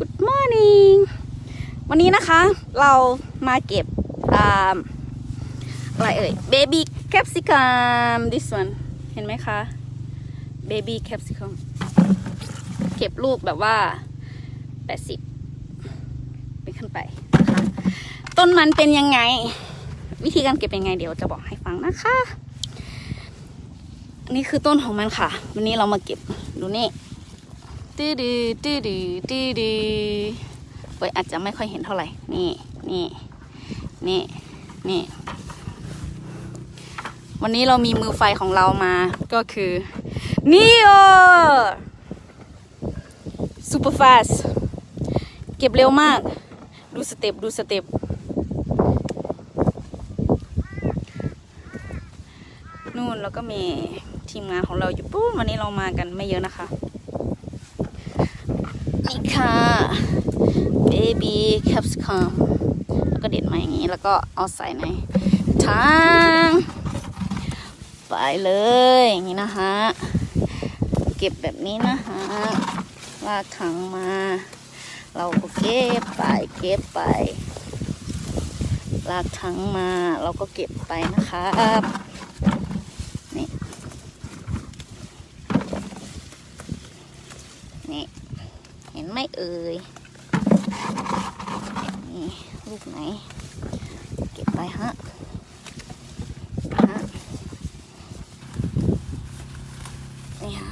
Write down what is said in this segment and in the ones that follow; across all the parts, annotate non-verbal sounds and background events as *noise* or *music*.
Good morning วันนี้นะคะเรามาเก็บอะไรเอ่ย baby capsicum this one เห็นไหมคะ baby capsicum เก็บลูกแบบว่า 80 เป็นขึ้นไปนะคะต้นมันเป็นยังไง วิธีการเก็บเป็นยังไงเดี๋ยวจะบอกให้ฟังนะคะนนี้คือต้นของมันค่ะ วันนี้เรามาเก็บดูนี่ ตื้อดือตื้อดือตื้อดือเว้ยอาจจะไม่ค่อยเห็นเท่าไหร่ นี่นี่นี่นี่ วันนี้เรามีมือไฟของเรามา ก็คือนี่โอ super fast เก็บเร็วมาก ดูสเต็ปดูสเต็ปนู่นแล้วก็มีทีมงานของเราอยู่ปุ๊บวันนี้เรามากันไม่เยอะนะคะ นี่ค่ะ AB capsicum แล้วก็เด็ดมาอย่างนี้ แล้วก็เอาใส่ในทางไปเลยอย่างนี้นะคะ เก็บแบบนี้นะคะลากถังมา เราก็เก็บไปเก็บไปลากถังมาเราก็เก็บไปนะครับนี่นี่เห็นไหมเอ่ย นี่ลูกไหน เก็บไปฮะฮะนี่ฮะ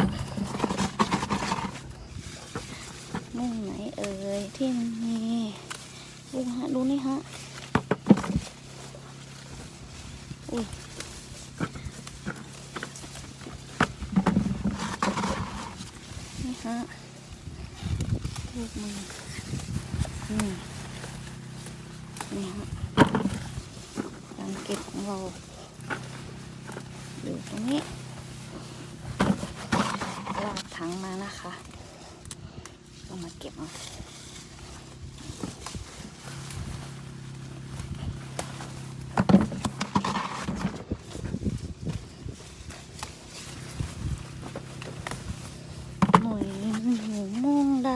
ลูกไหนเอ่ยที่มันมีดูฮะดูนี่ฮะอุ้ยนี่ฮะลูกมันนี่ นี่ฮะการเก็บของเราอยู่ตรงนี้ลากถังมานะคะก็มาเก็บเอาหน่วยมันอยู่โม่งใด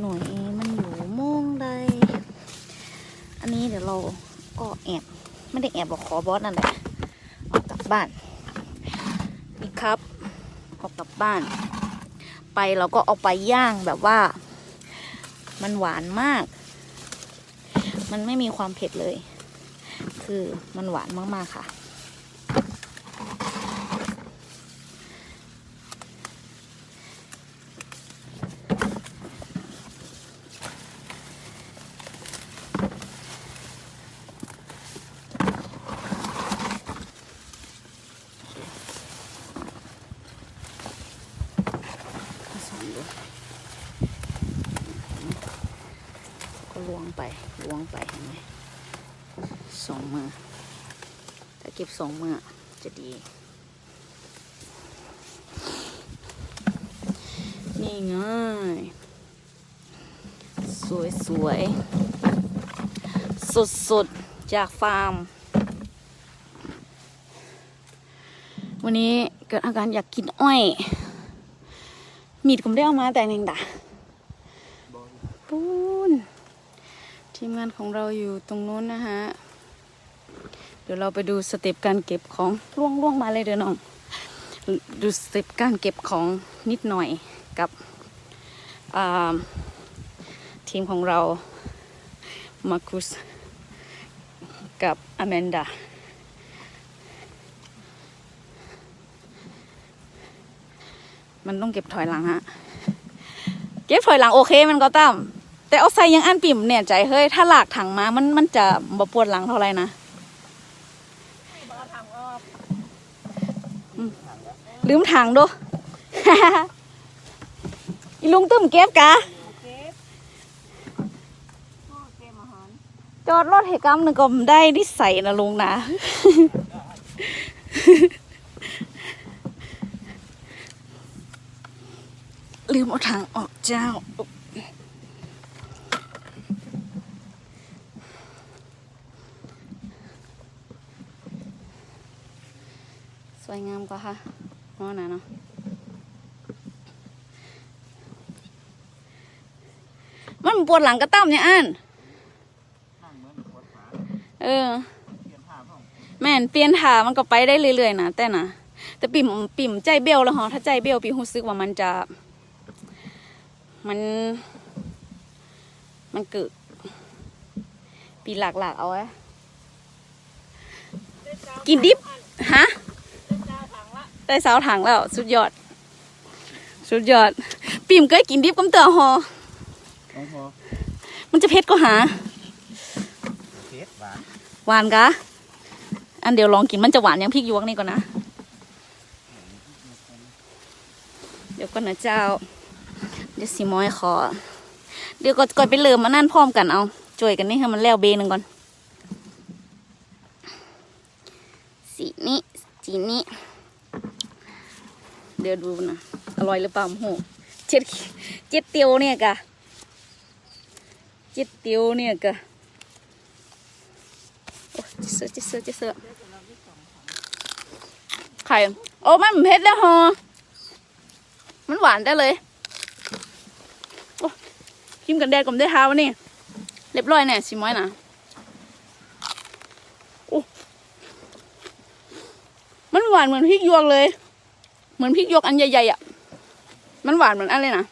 หน่วยมันอยู่โม่งใด อันนี้เดี๋ยวเราก็แอบ ไม่ได้แอบบอกขอบอสนั่นแหละออกกลับบ้านนี่ครับออกกลับบ้าน ไปเราก็เอาไปย่างแบบว่า มันหวานมาก มันไม่มีความเผ็ดเลย คือมันหวานมากๆค่ะ ผสมดูก็ล้วงไปล้วงไปเห็นไหมส องมือ ถ้าเก็บสองมือจะดี นี่ไงสวยสวยสดสดๆจากฟาร์ม วันนี้เกิดอาการอยากกินอ้อย มีดผมได้เอามาแต่หนึ่งด่ะปูนทีมงานของเราอยู่ตรงนู้นนะฮะ เดี๋ยวเราไปดูสเต็ปการเก็บของล่วงล่วงมาเลยเดี๋ยวน้องดูสเต็ปการเก็บของนิดหน่อยกับทีมของเรามาคุสกับอแมนดามันต้องเก็บถอยหลังฮะ เก็บถอยหลังโอเคมันก็ตามแต่เอาใส่ยังอันปิ่มเนี่ยใจเฮ้ย ถ้าหลากถังมา มันมันจะบ่ปวดหลังเท่าไหร่นะอืม ลืมถังดูอีลุงตึ้มเก็บกะจอดรถเหตุกรรมหนึ่งก็ได้นิสัยนะลุงนะ ลืมเอาถังออกเจ้าสวยงามกว่าค่ะ อ๋อนะเนาะมันปวดหลังกระตั้มเนี่ยอันนั่งเหมือนปวดขาเออเปลี่ยนท่าพ่องแม่นเปลี่ยนท่ามันก็ไปได้เรื่อยๆนะแต่นะแต่ปิ่มปิ่มใจเบี้ยวแล้วฮะถ้าใจเบี้ยวปิ่มรู้สึกว่ามันจะ มัน มันเกิดปีหลักๆเอาไว้กินดิบฮะ ได้สาวถังแล้ว สุดยอด สุดยอด ปิ่มเคยกินดิบกับเตอหอน้องพอมันจะเผ็ดก็หาเทสหวานหวานกะอันเดียวลองกินมันจะหวานอยังพริกหยวกนี่ก่อนนะ เดี๋ยวก่อนนะเจ้า เดี๋ยวสิม้อยขอ เดี๋ยวก็ก่อนไปเริ่มมานั่นพร้อมกันเอาจ่วยกันนี่ให้มันแล้วเบหนึงก่อนสีนี้สีนี้ เดี๋ยวดูนะอร่อยหรือเปล่าโหเจ็ดเจ็ดเตียวเนี่ยกะเจ็ดเตียวเนี่ยกะโอ้ยจะเสือจะเสือจะเสือไข่โอ้มันเผ็ดแล้วฮอมันหวานได้เลยโอ้ครีมกันแดดกับได้เท้านี่เรียบร้อยแน่ชิม้อยนะโอ้มันหวานเหมือนพริกหยวกเลย มือนพริกยกอันใหญ่ๆอะ มันหวานเหมือนอันเลยนะ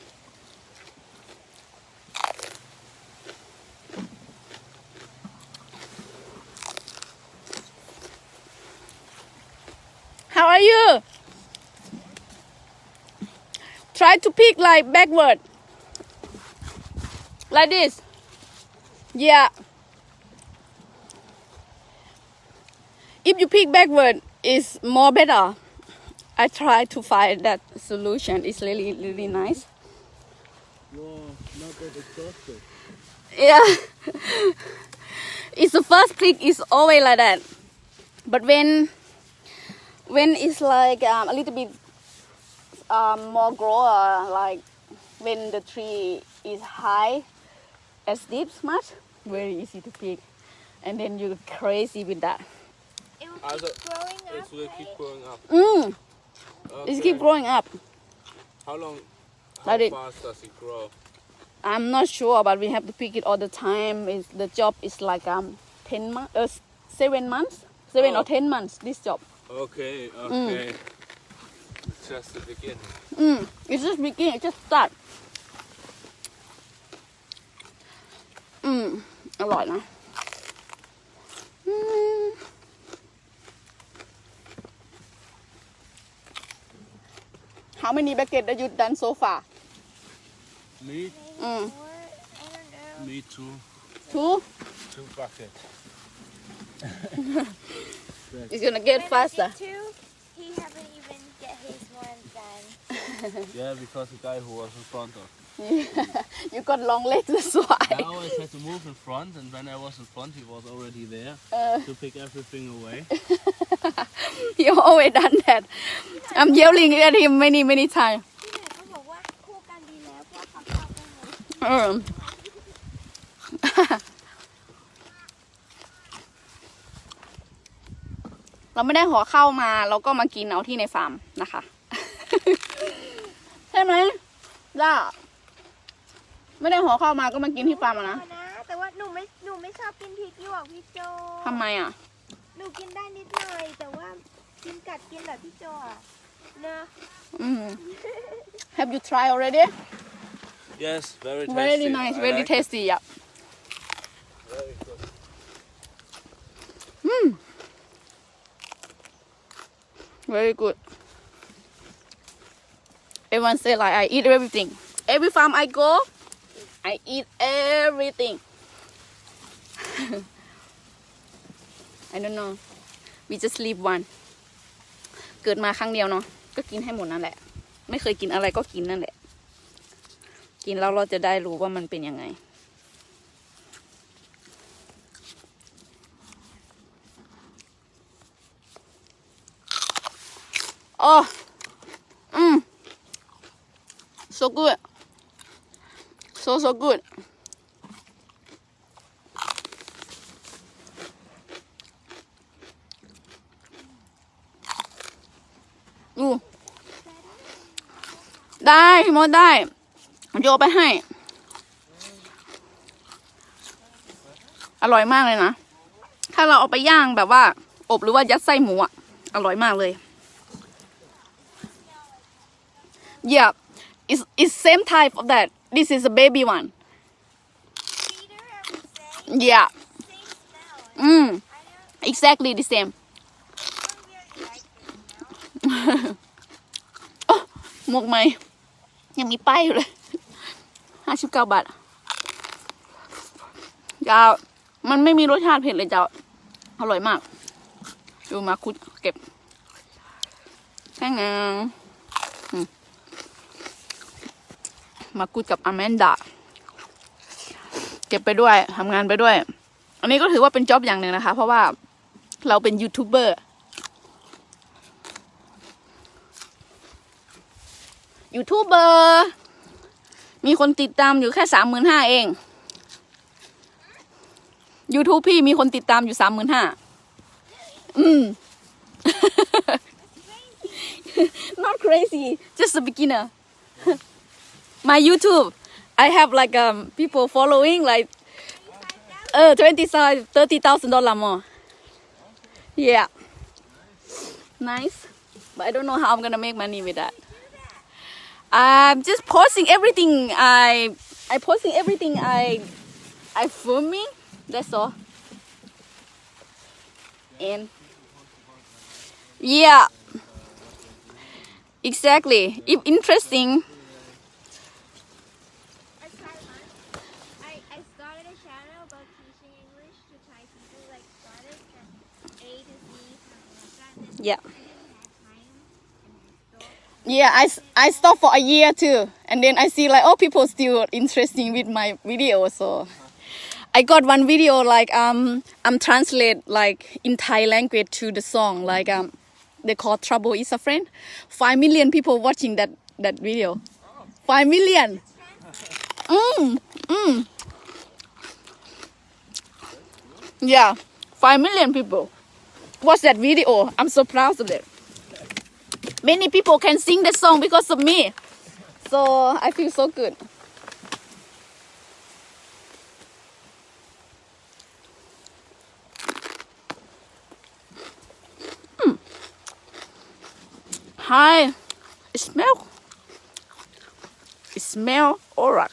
How are you? Try to pick like backward. Like this. Yeah. If you pick backward, it's more better. I try to find that solution. It's really, really nice. Whoa, not that exhausted. Yeah. *laughs* it's the first click is always like that. But when when it's like um, a little bit um, more grow, uh, like when the tree is high as deep much, very easy to pick. And then you're crazy with that. It will keep growing up, It will keep growing up. Mm, Okay. it keep growing up. How long? How Like it- fast does it grow? I'm not sure, but we have to pick it all the time. It's, the job is like um ten months, uh, s- seven months, seven Oh. or ten months. This job. Okay, okay. It's just the beginning. Mm, it's just beginning, it's just start. อืม อร่อยนะ How many bucket that you done so far? Me? Mm. Or, I don't know. Me too. Two? Two buckets. *laughs* He's gonna get When faster. did two, he haven't even Yeah, because the guy who was in front of. you got long legs, that's why. I always had to move in front, and when I was in front, he was already there Uh, to pick everything away. you always done that. I'm yelling at him many, many times. พี่หน่อยเขาบอกว่าคู่กันดีแล้วเพราะเขาเข้าไปหมดเออเราไม่ได้หัวเข้ามา เราก็มากินเอาที่ในฟาร์มนะคะ ใช่ไหมล่าไม่ได้หัวเข้ามาก็มากินที่ฟาร์มอะนะนะ แต่ว่าหนูไม่หนูไม่ชอบกินพริกหยวกพี่โจทำไมอะ หนูกินได้นิดหน่อยแต่ว่ากินกัดกินแบบพี่โจอะเนอะอืม Have you tried already Yes, very tasty. Very nice I very like it. tasty yeah Very good. very good everyone say like I eat everything every farm I go I eat everything I don't know we just live one เกิดมาครั้งเดียวเนาะก็กินให้หมดนั่นแหละ ไม่เคยกินอะไรก็กินนั่นแหละ กินแล้วเราจะได้รู้ว่ามันเป็นยังไง Oh, mm. So good. So, so good. Mm. อู้ได้พี่มดได้โยไปให้ อร่อยมากเลยนะ ถ้าเราเอาไปย่างแบบว่า อบหรือว่ายัดไส้หมูอะอร่อยมากเลย yeah is is same type of that this is a baby one yeah mm exactly the same oh, หมกไหมยังมีป้ายอยู่เลยห้าสิบเก้าบาทเจ้ามันไม่มีรสชาติเผ็ดเลยเจ้าอร่อยมาก ดูมาคุดเก็บแค่ไหนอืม มาคุดกับอแมนดาเก็บไปด้วยทำงานไปด้วย อันนี้ก็ถือว่าเป็นจ็อบอย่างหนึ่งนะคะ เพราะว่าเราเป็นยูทูบเบอร์ยูทูบเบอร์มีคนติดตามอยู่แค่สามหมื่นห้าเอง YouTube พี่มีคนติดตามอยู่สามหมื่นห้าอืม not crazy just a beginner my YouTube I have like um people following like uh 25 30,000 dollar more yeah nice but I don't know how I'm gonna make money with that I'm just posting everything I I posting everything I I filming. That's all. And yeah, exactly. If interesting, I tried once. I, I started a channel about teaching English to Thai people, like started from A to Z, something like that. And yeah. Yeah, I I stopped for a year too. And then I see like, oh, people still interesting with my video. So I got one video like, um, I'm translate like in Thai language to the song. Like, um, they call Trouble is a Friend. Five million people watching that, that video. Five million. Mm, mm. Yeah, five million people watch that video. I'm so proud of it many people can sing the song because of me. So I feel so good. Hmm. Hi, it smell. It smell alright.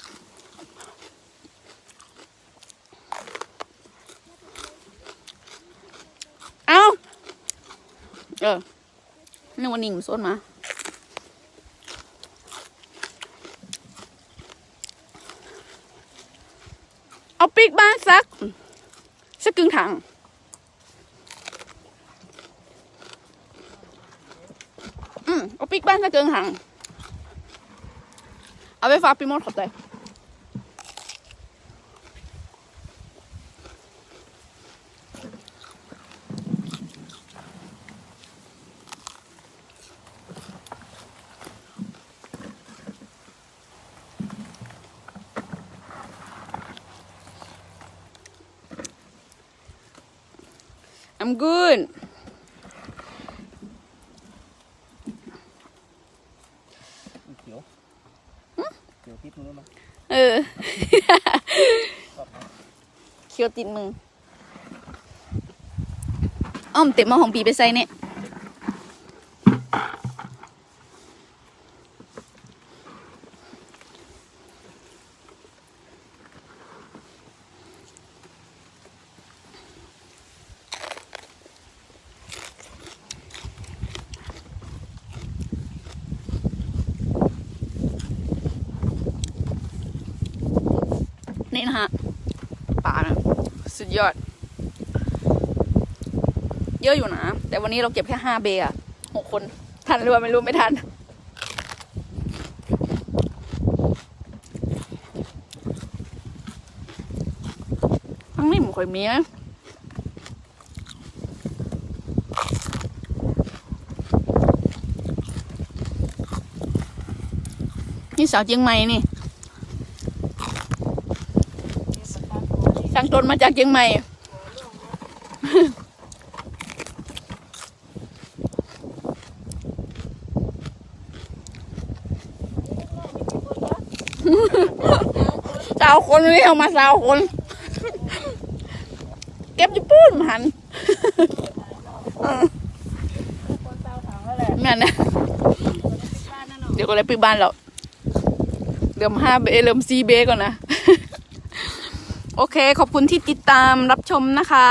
เออนึกว่านิ่งส้นมาเอาปีกบ้านสัก สักกึ่งถังอืมเอาปีกบ้านสักกึ่งถังเอาไปฝากพี่มดขอบใจ I'm good เขียวเขียวติดมือมาเออ เคียวติดมืออ้อมเต็มมาของปีไปใส่เนี่ย นี่นะฮะป่านะสุดยอด เยอะอยู่นะ แต่วันนี้เราเก็บแค่ห้าเบอะหกคน ทันหรือว่าไม่รู้ไม่ทัน ทั้งนี้มันค่อยมีนะนี่สาวเจียงใหม่นี่ ช่างต้นมาจากเชียงใหม่ สาวคนเรียกมาสาวคน เก็บจะปูนหันแม่นะเดี๋ยวก็เลยปิดบ้านเราเริ่มห้าเบเริ่มซีเบก่อนนะ โอเค ขอบคุณที่ติดตามรับชมนะคะ